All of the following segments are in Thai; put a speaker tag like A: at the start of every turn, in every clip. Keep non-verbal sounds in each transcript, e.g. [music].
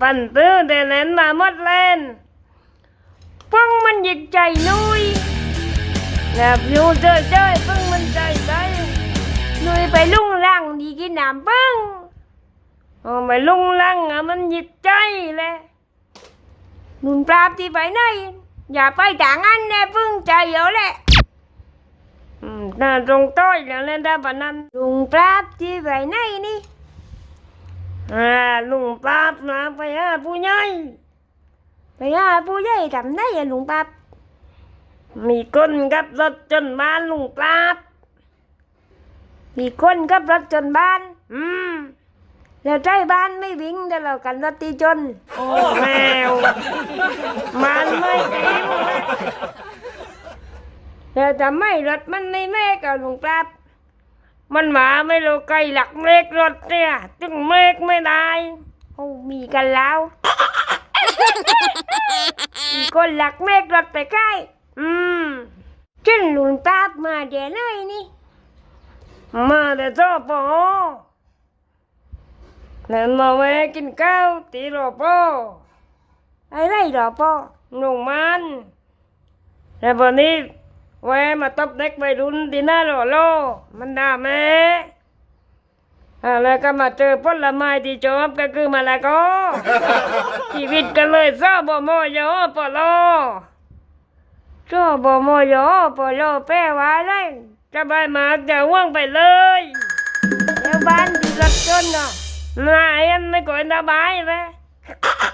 A: ปันตื้อแต่เล่นมาหมดเล่นฟังมันหยิกใจนุยแบบอยู่เจอเจอๆฟังมันใจใจนุยไปลุ่งลังดีกินน้ำปังโอ้ไปลุ่งลังอะมันหยิกใจเลยนุนปราบที่ไปไหนอย่าไปต่างอันแน่พึ่งใจเยอะแหละ อ่าตรงต้อยแล้วเล่นได้ปะนั้นลุงปราบที่ไปไหนาลุงปราบนะไปหาผู้ใหญ่ไปหาผู้ใหญ่ทำได้อะลุงปราบมีคนกับรถจนบ้านลุงปราบมีคนกับรถจนบ้าน อืมแล้วใจบ้านไม่วิ่งแต่เรากันรถตีจน โอ้แมว มันไม่วิ่งเลยแต่ทำไม่รถมันไม่เมกอะลุงปราบ มันหมาไม่รู้ไกลหลักเมกรถเนี่ยจึงเมกไม่ได้โอ้มีกันแล้วมีคนหลักเมกรถไปใกล้ อืมจนลุงปราบมาเดี๋ยวเลยนี่ มาแต่โซ่ปอแล้วมาแวะกินข้าวตีรอปออะไรรอปอหนุ่มมันแล้ววันนี้ แวะมาตบเด็กวัยรุ่นที่หน้าหล่อโล มันด่าแม่อ่าแล้วก็มาเจอผลไม้ที่ชอบก็คือมะละกอชีวิตก็เลยซ้อบมอยอปอลอซ้อบมอยอปอลอแปลว่าอะไรจะไปมากจะว่างไปเลยแล้วบ้านที่รถจนอะนายอันไม่ก่อยสบายเลยอ่าลูกไก่เป็นเด็กต้องตั้งใจเรียนเออให้ตุ้งตุ้งๆเดี๋ยวนายเป็นเจ้าคนนายคนนี่จะไปยามไม่จะไปอนุบาลจ้ามลุงปราบมีลูกกี่คนเหรออ่าลุง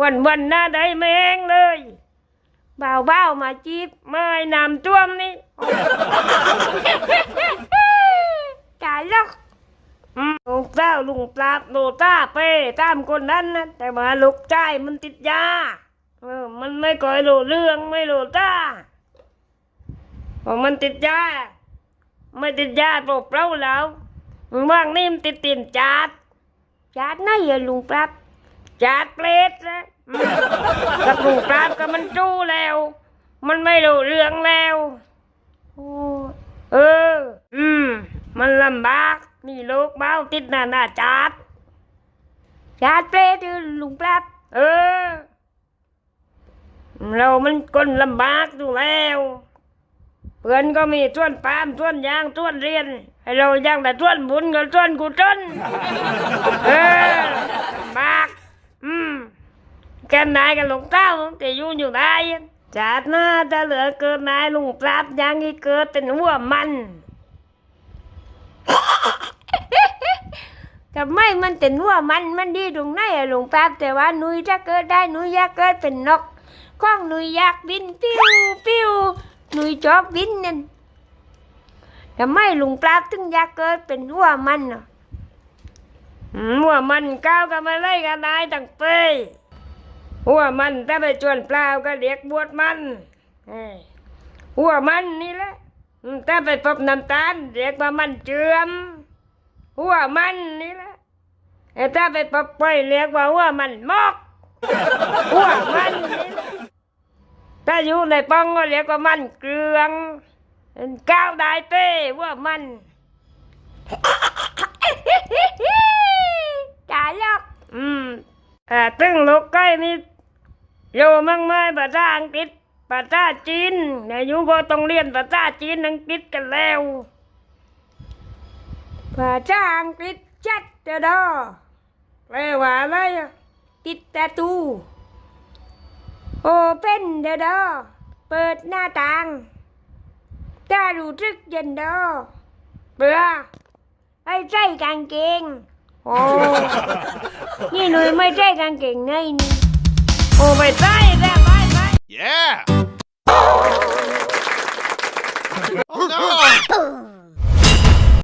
A: วันวันๆหน้าใดไม่แห้งเลยบ่าวบ่าวๆมาจีบไม่นำท่วมนี่ตายแล้วอืมลูกเจ้าลุงปราบโลต้าเป้ตามคนนั้นนะแต่ว่าลูกชายมันติดยาเออมันไม่ก่อยรู้เรื่องไม่รู้ต้าเพราะมันติดยาไม่ติดยาปล่าเปล่าแล้วว่างนี่มันติดตินจาดจาดไหนอะลุงปราบ จาดเปรตนะอืมกับลุงปราบก็มันจู้แล้ว มันไม่รู้เรื่องแล้วอ้เออ อืม มันลำบากนี่ลูกเบ้าติดหน้าหน้าจาดจาดเปรตคือลุงแปราบเออ เรามันคนลำบากอยู่แล้วเพื่อนก็มีส่วนปามส่วนยางส่วนเรียนให้เราย่างแต่ส่วนบุญกับส่วนกุศลเออลำบา กนายกับหลวงเต้าแต่อยู่อยู่ได้จาดหน้าจะเหลือเกินนายลุงปราบยังอีกเกิดเป็นหัวมันทำไมมันเป็นหัวมันมันดีตรงไหนอะลุงปราบแต่ว่านุยถ้าเกิดได้นุยอยากเกิดเป็นนกข้องนุยอยากบินปิ้วปิ้วนุยชอบบินนั่นทำไมลุงปราบถึงอยากเกิดเป็นหัวมันอะหัวมันก้าวกันมาไล่กันนายตั้งเป้ หัวมันถ้าไปชวนเปล่าก็เรียกบวชมันหัวมันนี่แหละถ้าไปพบน้ำตาลเรียกว่ามันเจือมหัวมันนี่แหละถ้าไปพบไปเรียกว่าหัวมันมอกหัวมันนี่ถ้าอยู่ในป้องก็เรียกว่ามันเกลืองก้าวได้เต้หัวมันจ่ายแล้วอืมอ่าตึงลูกใกล้นี่ โยมั่งไม่ภาษาอังกฤษภาษาจีนเนี่ยอยู่ก็ต้องเรียนภาษาจีนอังกฤษกันแล้วภาษาอังกฤษชัดเดอดอแปลว่าอะไรอะปิดประตูโอเพนเดอดอเปิดหน้าต่างถ้ารู้สึกเย็นดอเบื่อไอ้ใจกางเกงโอ้นี่หนุ่ยไม่ใช่กางเกงในนี่ Overtime, that Yeah! [laughs] oh
B: no!